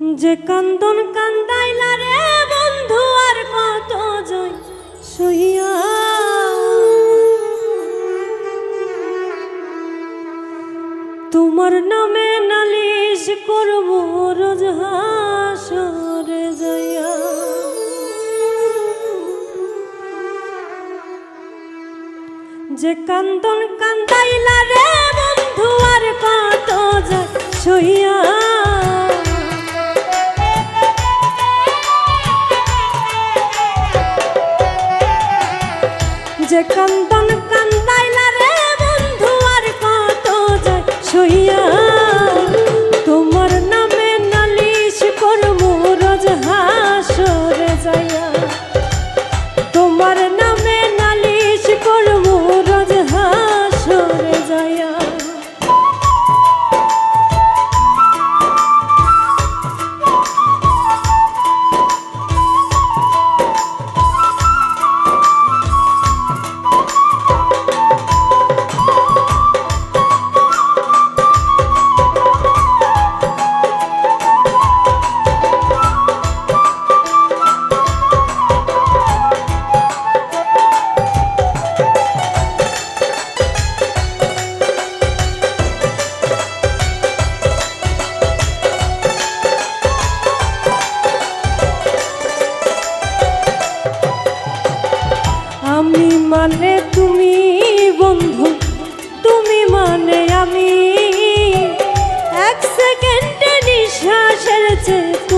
যে কান্দন কান্দাইলা রে বন্ধু, আর কত জয় সইয়া তোমার নামে নালিশ করব রোজ হাসরে যাইয়া। যে কান্দন to.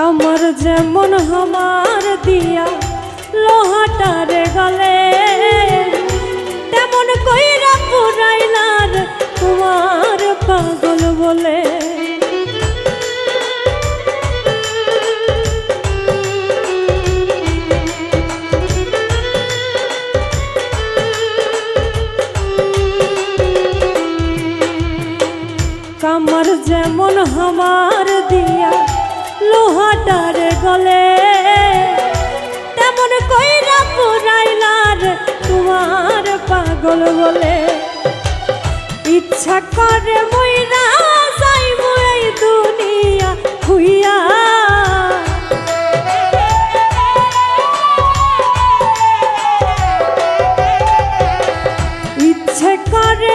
কামর যেমন হামার দিয়া লোহাটারে গলে। তেমন কইরা পুরাইলার তোমার পাগল বলে। কামর যেমন হামার দিয়া লোহাটার গলে। তেমন কইরা পুরাইলার তোমার পাগল বলে ইচ্ছা করে মইরা যাইব এই দুনিয়া খুইয়া। ইচ্ছে করে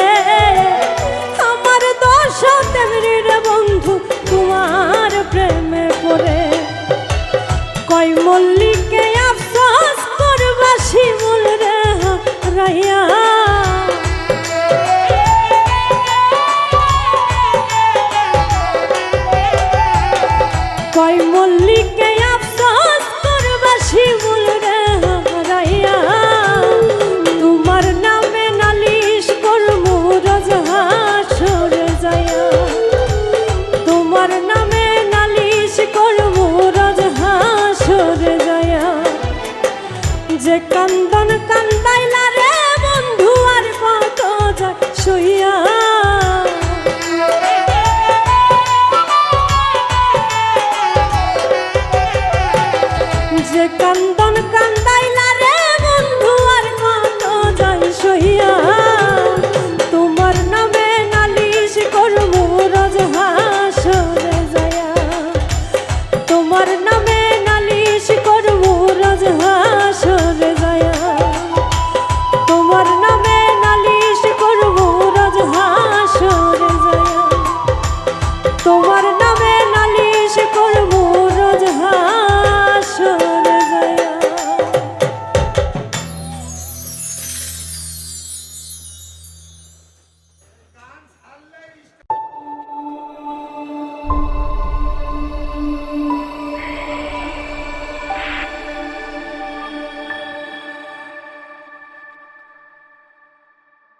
রয়া শুইয়া